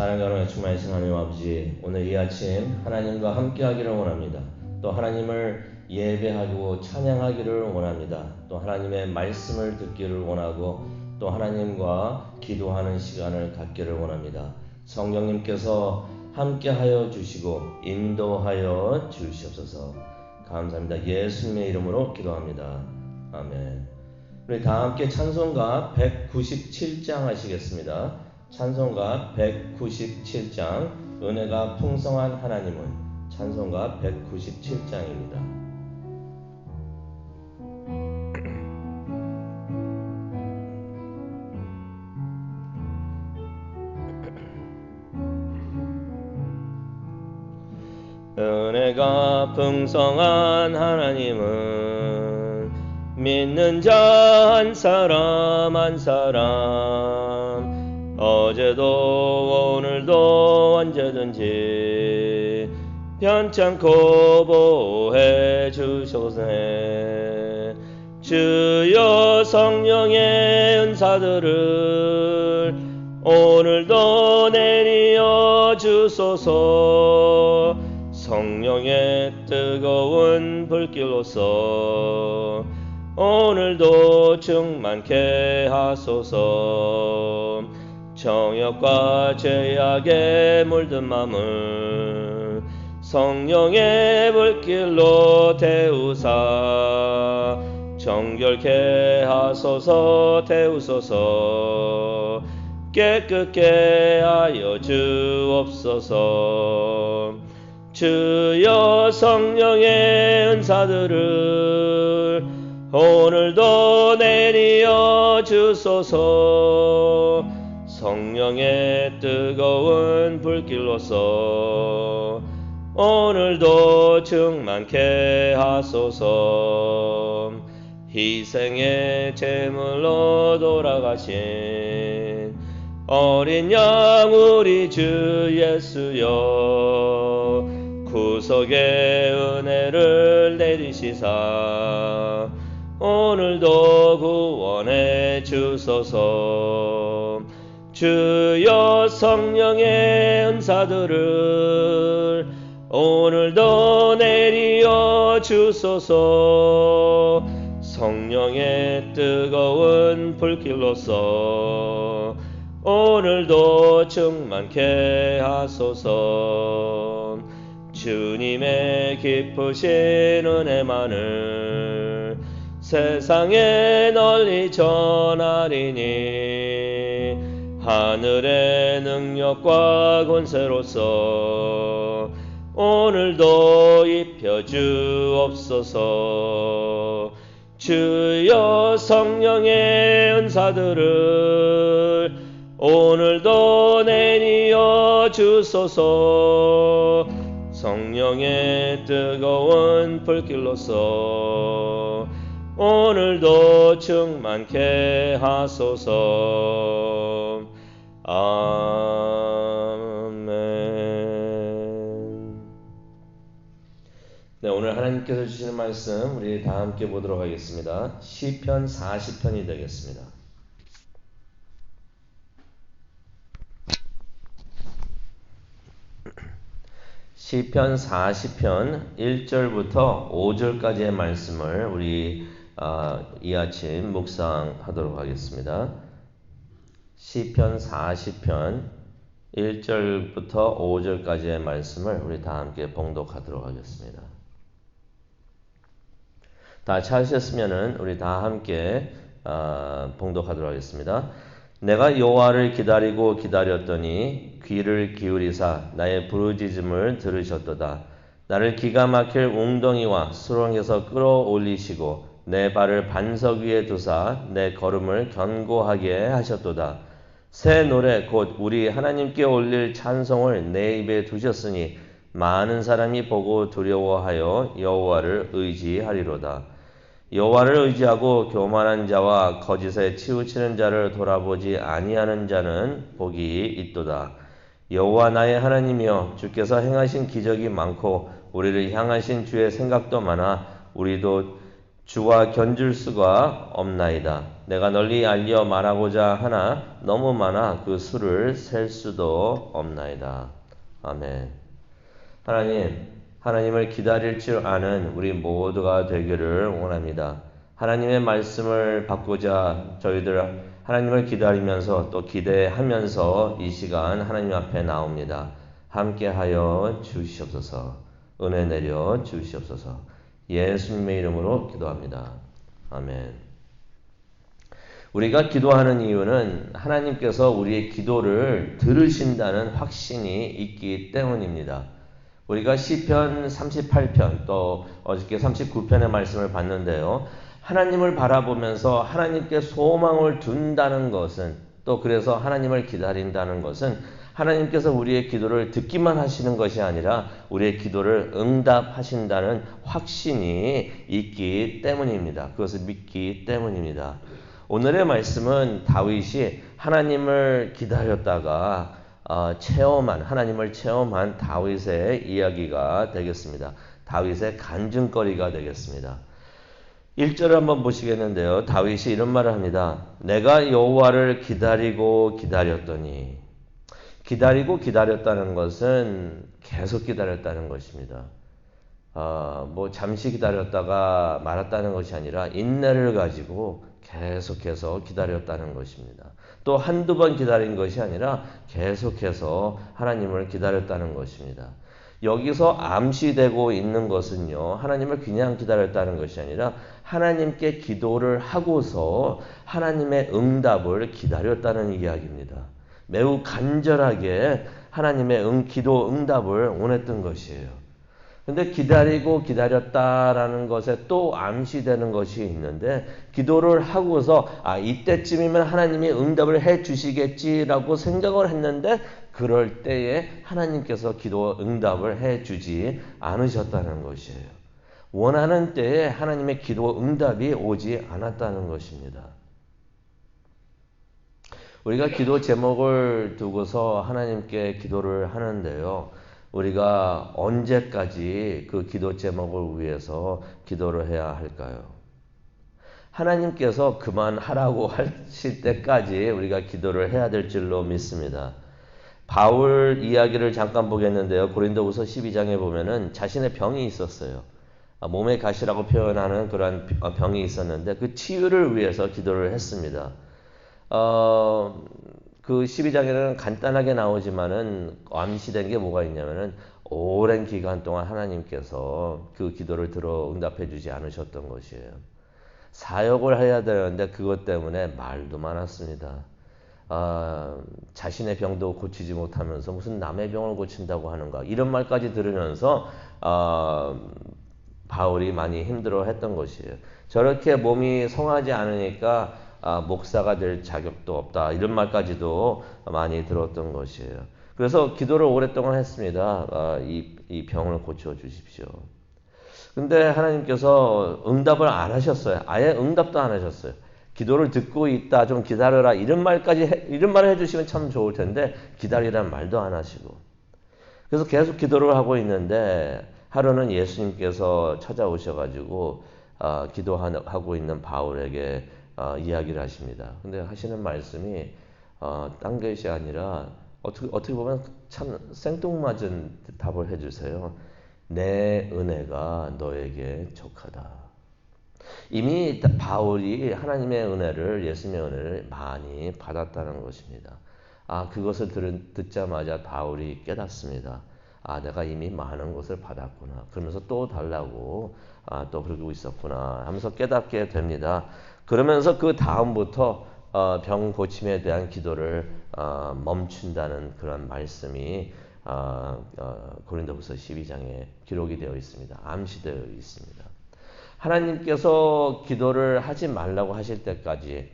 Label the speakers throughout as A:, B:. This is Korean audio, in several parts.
A: 사랑하는 충만하신 하나님 아버지, 오늘 이 아침 하나님과 함께 하기를 원합니다. 또 하나님을 예배하고 찬양하기를 원합니다. 또 하나님의 말씀을 듣기를 원하고 또 하나님과 기도하는 시간을 갖기를 원합니다. 성령님께서 함께하여 주시고 인도하여 주시옵소서. 감사합니다. 예수님의 이름으로 기도합니다. 아멘. 우리 다 함께 찬송가 197장 하시겠습니다. 찬송가 197장 은혜가 풍성한 하나님은 찬송가 197장입니다. 은혜가 풍성한 하나님은 믿는 자 한 사람 한 사람 어제도 오늘도 언제든지 편찮고 보호해 주소서. 주여 성령의 은사들을 오늘도 내리어 주소서. 성령의 뜨거운 불길로서 오늘도 충만케 하소서 정욕과 죄악에 물든 마음을 성령의 불길로 태우사 정결케 하소서 태우소서 깨끗게 하여 주옵소서. 주여 성령의 은사들을 오늘도 내리어 주소서 성령의 뜨거운 불길로서 오늘도 충만케 하소서. 희생의 제물로 돌아가신 어린 양 우리 주 예수여 구속의 은혜를 내리시사 오늘도 구원해 주소서 주여 성령의 은사들을 오늘도 내리어 주소서. 성령의 뜨거운 불길로서 오늘도 충만케 하소서. 주님의 깊으신 은혜만을 세상에 널리 전하리니 하늘의 능력과 권세로서 오늘도 입혀 주옵소서. 주여 성령의 은사들을 오늘도 내리어 주소서. 성령의 뜨거운 불길로서 오늘도 충만케 하소서 아멘. 네, 오늘 하나님께서 주시는 말씀 우리 다 함께 보도록 하겠습니다. 시편 40편이 되겠습니다. 시편 40편 1절부터 5절까지의 말씀을 우리 어, 이 아침 묵상하도록 하겠습니다. 시편 40편 1절부터 5절까지의 말씀을 우리 다 함께 봉독하도록 하겠습니다. 다 찾으셨으면은 우리 다 함께 어, 봉독하도록 하겠습니다. 내가 여호와를 기다리고 기다렸더니 귀를 기울이사 나의 부르짖음을 들으셨도다. 나를 기가 막힐 웅덩이와 수렁에서 끌어올리시고 내 발을 반석 위에 두사 내 걸음을 견고하게 하셨도다. 새 노래 곧 우리 하나님께 올릴 찬송을 내 입에 두셨으니 많은 사람이 보고 두려워하여 여호와를 의지하리로다. 여호와를 의지하고 교만한 자와 거짓에 치우치는 자를 돌아보지 아니하는 자는 복이 있도다. 여호와 나의 하나님이여 주께서 행하신 기적이 많고 우리를 향하신 주의 생각도 많아 우리도 주와 견줄 수가 없나이다. 내가 널리 알려 말하고자 하나 너무 많아 그 수를 셀 수도 없나이다. 아멘. 하나님, 하나님을 기다릴 줄 아는 우리 모두가 되기를 원합니다. 하나님의 말씀을 받고자 저희들 하나님을 기다리면서 또 기대하면서 이 시간 하나님 앞에 나옵니다. 함께하여 주시옵소서. 은혜 내려 주시옵소서. 예수님의 이름으로 기도합니다. 아멘. 우리가 기도하는 이유는 하나님께서 우리의 기도를 들으신다는 확신이 있기 때문입니다. 우리가 시편 38편 또 어저께 39편의 말씀을 봤는데요. 하나님을 바라보면서 하나님께 소망을 둔다는 것은 또 그래서 하나님을 기다린다는 것은 하나님께서 우리의 기도를 듣기만 하시는 것이 아니라 우리의 기도를 응답하신다는 확신이 있기 때문입니다. 그것을 믿기 때문입니다. 오늘의 말씀은 다윗이 하나님을 기다렸다가 어, 체험한 하나님을 체험한 다윗의 이야기가 되겠습니다. 다윗의 간증거리가 되겠습니다. 1절을 한번 보시겠는데요. 다윗이 이런 말을 합니다. 내가 여호와를 기다리고 기다렸더니 기다리고 기다렸다는 것은 계속 기다렸다는 것입니다. 어, 뭐 잠시 기다렸다가 말았다는 것이 아니라 인내를 가지고 계속해서 기다렸다는 것입니다. 또 한두 번 기다린 것이 아니라 계속해서 하나님을 기다렸다는 것입니다. 여기서 암시되고 있는 것은요, 하나님을 그냥 기다렸다는 것이 아니라 하나님께 기도를 하고서 하나님의 응답을 기다렸다는 이야기입니다. 매우 간절하게 하나님의 응, 기도 응답을 원했던 것이에요. 근데 기다리고 기다렸다라는 것에 또 암시되는 것이 있는데 기도를 하고서 아 이때쯤이면 하나님이 응답을 해 주시겠지라고 생각을 했는데 그럴 때에 하나님께서 기도 응답을 해 주지 않으셨다는 것이에요. 원하는 때에 하나님의 기도 응답이 오지 않았다는 것입니다. 우리가 기도 제목을 두고서 하나님께 기도를 하는데요. 우리가 언제까지 그 기도 제목을 위해서 기도를 해야 할까요? 하나님께서 그만하라고 하실 때까지 우리가 기도를 해야 될 줄로 믿습니다. 바울 이야기를 잠깐 보겠는데요. 고린도후서 12장에 보면은 자신의 병이 있었어요. 아, 몸의 가시라고 표현하는 그러한 병이 있었는데 그 치유를 위해서 기도를 했습니다. 어, 그 12장에는 간단하게 나오지만은 암시된 게 뭐가 있냐면은 오랜 기간 동안 하나님께서 그 기도를 들어 응답해 주지 않으셨던 것이에요. 사역을 해야 되는데 그것 때문에 말도 많았습니다. 어, 자신의 병도 고치지 못하면서 무슨 남의 병을 고친다고 하는가 이런 말까지 들으면서 어, 바울이 많이 힘들어 했던 것이에요. 저렇게 몸이 성하지 않으니까 아, 목사가 될 자격도 없다. 이런 말까지도 많이 들었던 것이에요. 그래서 기도를 오랫동안 했습니다. 아, 이, 이 병을 고쳐 주십시오. 근데 하나님께서 응답을 안 하셨어요. 아예 응답도 안 하셨어요. 기도를 듣고 있다, 좀 기다려라, 이런 말까지, 해, 이런 말을 해주시면 참 좋을 텐데, 기다리란 말도 안 하시고. 그래서 계속 기도를 하고 있는데, 하루는 예수님께서 찾아오셔가지고, 어, 기도하고 있는 바울에게 어, 이야기를 하십니다. 근데 하시는 말씀이 어, 딴 것이 아니라 어떻게 어떻게 보면 참 생뚱맞은 답을 해주세요. 내 은혜가 너에게 족하다. 이미 바울이 하나님의 은혜를 예수님의 은혜를 많이 받았다는 것입니다. 아 그것을 들, 듣자마자 바울이 깨닫습니다. 아 내가 이미 많은 것을 받았구나. 그러면서 또 달라고 아, 또 그러고 있었구나 하면서 깨닫게 됩니다. 그러면서 그 다음부터 어, 병 고침에 대한 기도를 어, 멈춘다는 그런 말씀이 어, 어 고린도후서 12장에 기록이 되어 있습니다. 암시되어 있습니다. 하나님께서 기도를 하지 말라고 하실 때까지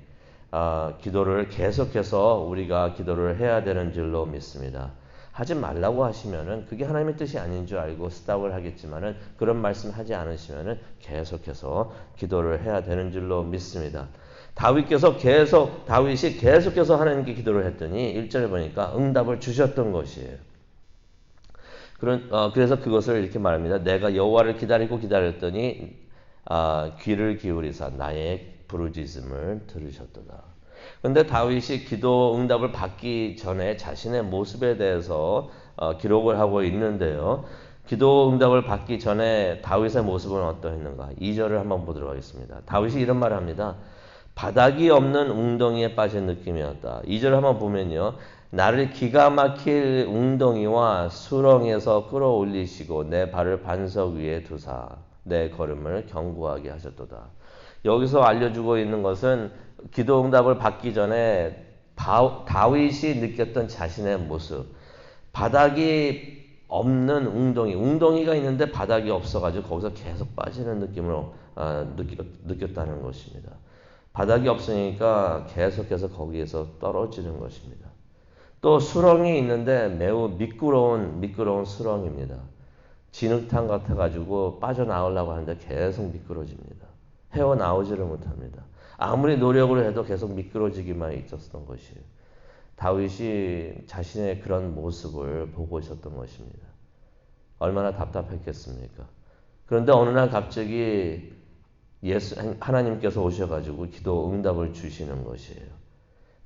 A: 어, 기도를 계속해서 우리가 기도를 해야 되는 줄로 믿습니다. 하지 말라고 하시면은 그게 하나님의 뜻이 아닌 줄 알고 스탑을 하겠지만은 그런 말씀 하지 않으시면은 계속해서 기도를 해야 되는 줄로 믿습니다. 다윗께서 계속 다윗이 계속해서 하나님께 기도를 했더니 1절에 보니까 응답을 주셨던 것이에요. 그런 어, 그래서 그것을 이렇게 말합니다. 내가 여호와를 기다리고 기다렸더니 아, 귀를 기울이사 나의 부르짖음을 들으셨도다. 근데 다윗이 기도 응답을 받기 전에 자신의 모습에 대해서 어, 기록을 하고 있는데요. 기도 응답을 받기 전에 다윗의 모습은 어떠했는가? 2절을 한번 보도록 하겠습니다. 다윗이 이런 말을 합니다. 바닥이 없는 웅덩이에 빠진 느낌이었다. 2절 한번 보면요. 나를 기가 막힐 웅덩이와 수렁에서 끌어올리시고 내 발을 반석 위에 두사 내 걸음을 견고하게 하셨도다. 여기서 알려주고 있는 것은 기도 응답을 받기 전에 다윗이 느꼈던 자신의 모습. 바닥이 없는 웅덩이, 웅덩이가 있는데 바닥이 없어가지고 거기서 계속 빠지는 느낌으로 어, 느꼈 다는 것입니다. 바닥이 없으니까 계속해서 거기에서 떨어지는 것입니다. 또 수렁이 있는데 매우 미끄러운 미끄러운 수렁입니다. 진흙탕 같아가지고 빠져나오려고 하는데 계속 미끄러집니다. 헤어나오지를 못합니다. 아무리 노력을 해도 계속 미끄러지기만 있었던 것이에요. 다윗이 자신의 그런 모습을 보고 있었던 것입니다. 얼마나 답답했겠습니까? 그런데 어느 날 갑자기 예수, 하나님께서 오셔가지고 기도 응답을 주시는 것이에요.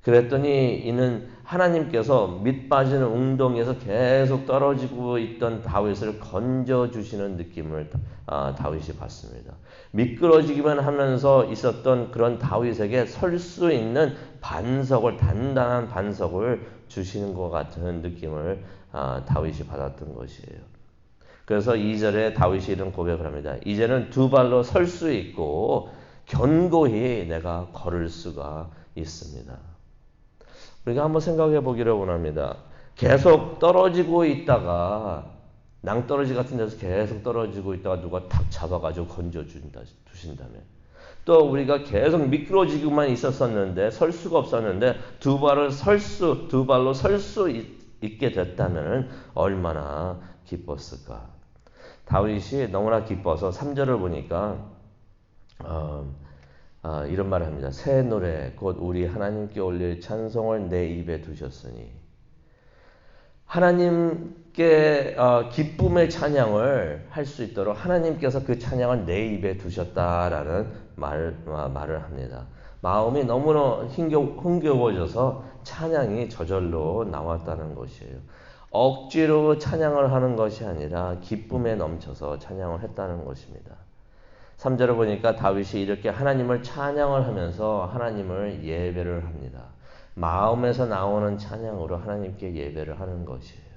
A: 그랬더니 이는 하나님께서 밑 빠지는 웅덩이에서 계속 떨어지고 있던 다윗을 건져 주시는 느낌을 아, 다윗이 받습니다. 미끄러지기만 하면서 있었던 그런 다윗에게 설 수 있는 반석을 단단한 반석을 주시는 것 같은 느낌을 아, 다윗이 받았던 것이에요. 그래서 2절에 다윗이 이런 고백을 합니다. 이제는 두 발로 설 수 있고 견고히 내가 걸을 수가 있습니다. 우리가 한번 생각해 보기를 원합니다. 계속 떨어지고 있다가 낭떠러지 같은 데서 계속 떨어지고 있다가 누가 탁 잡아가지고 건져준다, 두신다면. 또 우리가 계속 미끄러지고만 있었었는데, 설 수가 없었는데, 두 발을 설 수, 두 발로 설 수 있게 됐다면 얼마나 기뻤을까. 다윗이 너무나 기뻐서 3절을 보니까, 어, 아, 이런 말을 합니다. 새 노래 곧 우리 하나님께 올릴 찬송을 내 입에 두셨으니 하나님께 어, 기쁨의 찬양을 할 수 있도록 하나님께서 그 찬양을 내 입에 두셨다라는 말, 아, 말을 합니다. 마음이 너무나 흥겨워져서 찬양이 저절로 나왔다는 것이에요. 억지로 찬양을 하는 것이 아니라 기쁨에 넘쳐서 찬양을 했다는 것입니다. 3절을 보니까 다윗이 이렇게 하나님을 찬양을 하면서 하나님을 예배를 합니다. 마음에서 나오는 찬양으로 하나님께 예배를 하는 것이에요.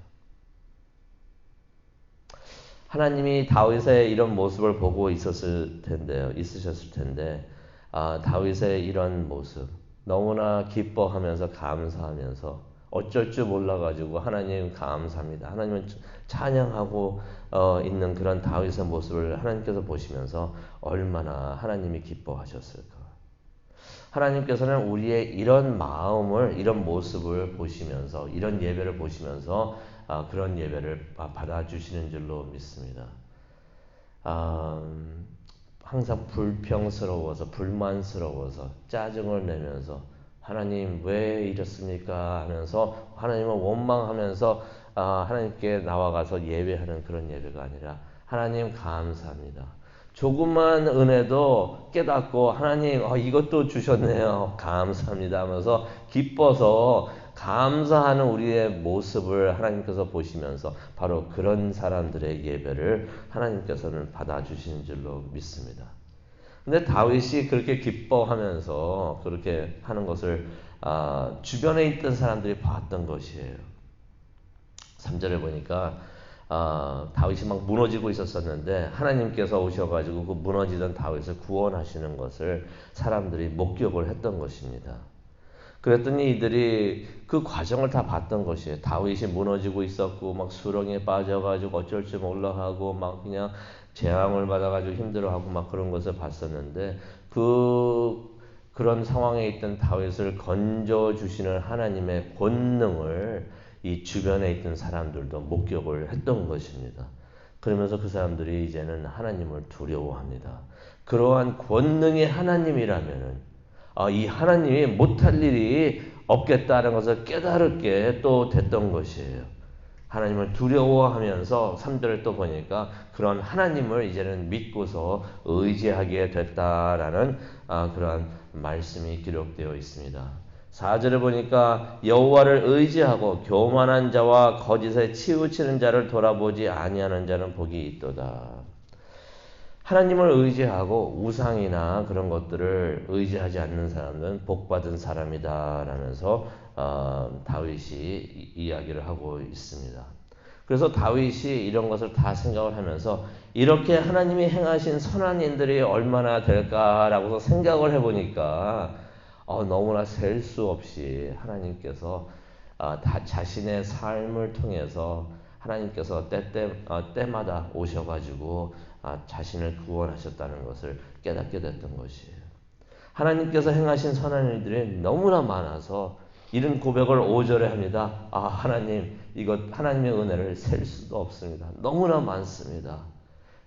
A: 하나님이 다윗의 이런 모습을 보고 있었을 텐데요. 있으셨을 텐데 아, 다윗의 이런 모습 너무나 기뻐하면서 감사하면서 어쩔 줄 몰라가지고 하나님 감사합니다. 하나님은 찬양하고 어, 있는 그런 다윗의 모습을 하나님께서 보시면서 얼마나 하나님이 기뻐하셨을까. 하나님께서는 우리의 이런 마음을, 이런 모습을 보시면서, 이런 예배를 보시면서 아, 그런 예배를 받아주시는 줄로 믿습니다. 아, 항상 불평스러워서, 불만스러워서, 짜증을 내면서, 하나님 왜 이렇습니까? 하면서 하나님을 원망하면서 아, 하나님께 나와가서 예배하는 그런 예배가 아니라 하나님 감사합니다. 조금만 은혜도 깨닫고 하나님 어, 이것도 주셨네요. 감사합니다 하면서 기뻐서 감사하는 우리의 모습을 하나님께서 보시면서 바로 그런 사람들의 예배를 하나님께서는 받아주시는 줄로 믿습니다. 근데 다윗이 그렇게 기뻐하면서 그렇게 하는 것을 아, 주변에 있던 사람들이 봤던 것이에요. 3절에 보니까 아, 다윗이 막 무너지고 있었었는데 하나님께서 오셔가지고 그 무너지던 다윗을 구원하시는 것을 사람들이 목격을 했던 것입니다. 그랬더니 이들이 그 과정을 다 봤던 것이에요. 다윗이 무너지고 있었고 막 수렁에 빠져가지고 어쩔 줄 몰라 하고 막 그냥 재앙을 받아가지고 힘들어하고 막 그런 것을 봤었는데 그 그런 상황에 있던 다윗을 건져 주시는 하나님의 권능을 이 주변에 있던 사람들도 목격을 했던 것입니다. 그러면서 그 사람들이 이제는 하나님을 두려워합니다. 그러한 권능의 하나님이라면은 아, 이 하나님이 못할 일이 없겠다는 것을 깨달게 또 됐던 것이에요. 하나님을 두려워하면서 3절을 또 보니까 그런 하나님을 이제는 믿고서 의지하게 됐다라는 아, 그런 말씀이 기록되어 있습니다. 4절을 보니까 여호와를 의지하고 교만한 자와 거짓에 치우치는 자를 돌아보지 아니하는 자는 복이 있도다. 하나님을 의지하고 우상이나 그런 것들을 의지하지 않는 사람은 복받은 사람이다라면서 어, 다윗이 이야기를 하고 있습니다. 그래서 다윗이 이런 것을 다 생각을 하면서 이렇게 하나님이 행하신 선한 일들이 얼마나 될까라고 생각을 해보니까 어, 너무나 셀 수 없이 하나님께서 어, 다 자신의 삶을 통해서 하나님께서 때 때 어, 때마다 오셔가지고 아, 자신을 구원하셨다는 것을 깨닫게 됐던 것이에요. 하나님께서 행하신 선한 일들이 너무나 많아서 이런 고백을 5절에 합니다. 아, 하나님, 이것 하나님의 은혜를 셀 수도 없습니다. 너무나 많습니다.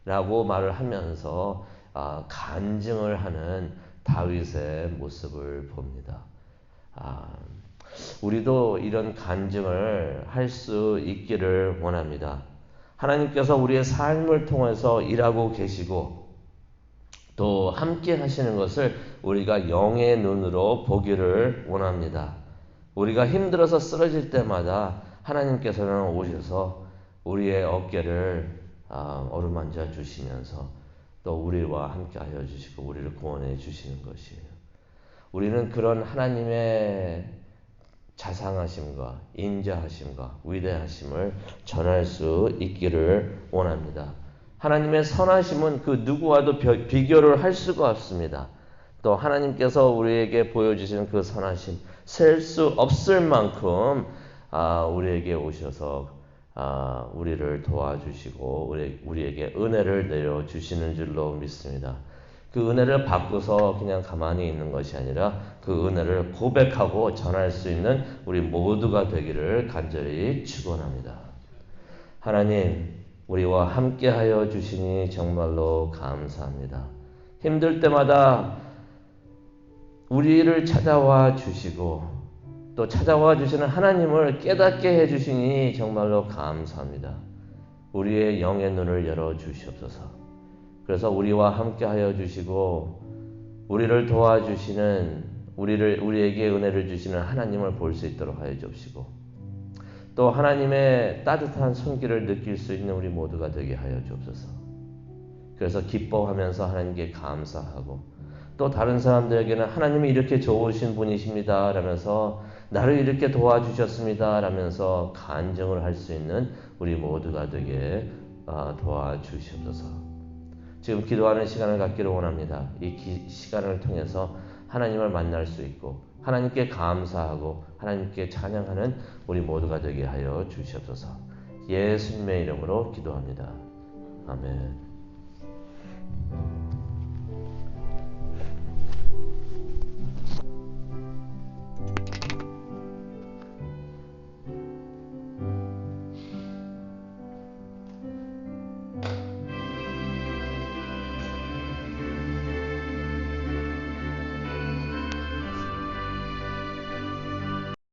A: 라고 말을 하면서 아, 간증을 하는 다윗의 모습을 봅니다. 아, 우리도 이런 간증을 할 수 있기를 원합니다. 하나님께서 우리의 삶을 통해서 일하고 계시고 또 함께 하시는 것을 우리가 영의 눈으로 보기를 원합니다. 우리가 힘들어서 쓰러질 때마다 하나님께서는 오셔서 우리의 어깨를 아, 어루만져 주시면서 또 우리와 함께 하여 주시고 우리를 구원해 주시는 것이에요. 우리는 그런 하나님의 자상하심과 인자하심과 위대하심을 전할 수 있기를 원합니다. 하나님의 선하심은 그 누구와도 비교를 할 수가 없습니다. 또 하나님께서 우리에게 보여주신 그 선하심 셀 수 없을 만큼 아, 우리에게 오셔서 아, 우리를 도와주시고 우리, 우리에게 은혜를 내려주시는 줄로 믿습니다. 그 은혜를 받고서 그냥 가만히 있는 것이 아니라 그 은혜를 고백하고 전할 수 있는 우리 모두가 되기를 간절히 축원합니다. 하나님, 우리와 함께 하여 주시니 정말로 감사합니다. 힘들 때마다 우리를 찾아와 주시고 또 찾아와 주시는 하나님을 깨닫게 해 주시니 정말로 감사합니다. 우리의 영의 눈을 열어 주시옵소서. 그래서 우리와 함께 하여 주시고 우리를 도와주시는 우리를 우리에게 은혜를 주시는 하나님을 볼 수 있도록 하여 주시고 또 하나님의 따뜻한 손길을 느낄 수 있는 우리 모두가 되게 하여 주옵소서. 그래서 기뻐하면서 하나님께 감사하고 또 다른 사람들에게는 하나님이 이렇게 좋으신 분이십니다. 라면서 나를 이렇게 도와주셨습니다. 라면서 간증을 할 수 있는 우리 모두가 되게 아, 도와주시옵소서. 지금 기도하는 시간을 갖기를 원합니다. 이 기, 시간을 통해서 하나님을 만날 수 있고 하나님께 감사하고 하나님께 찬양하는 우리 모두가 되게 하여 주시옵소서. 예수님의 이름으로 기도합니다. 아멘.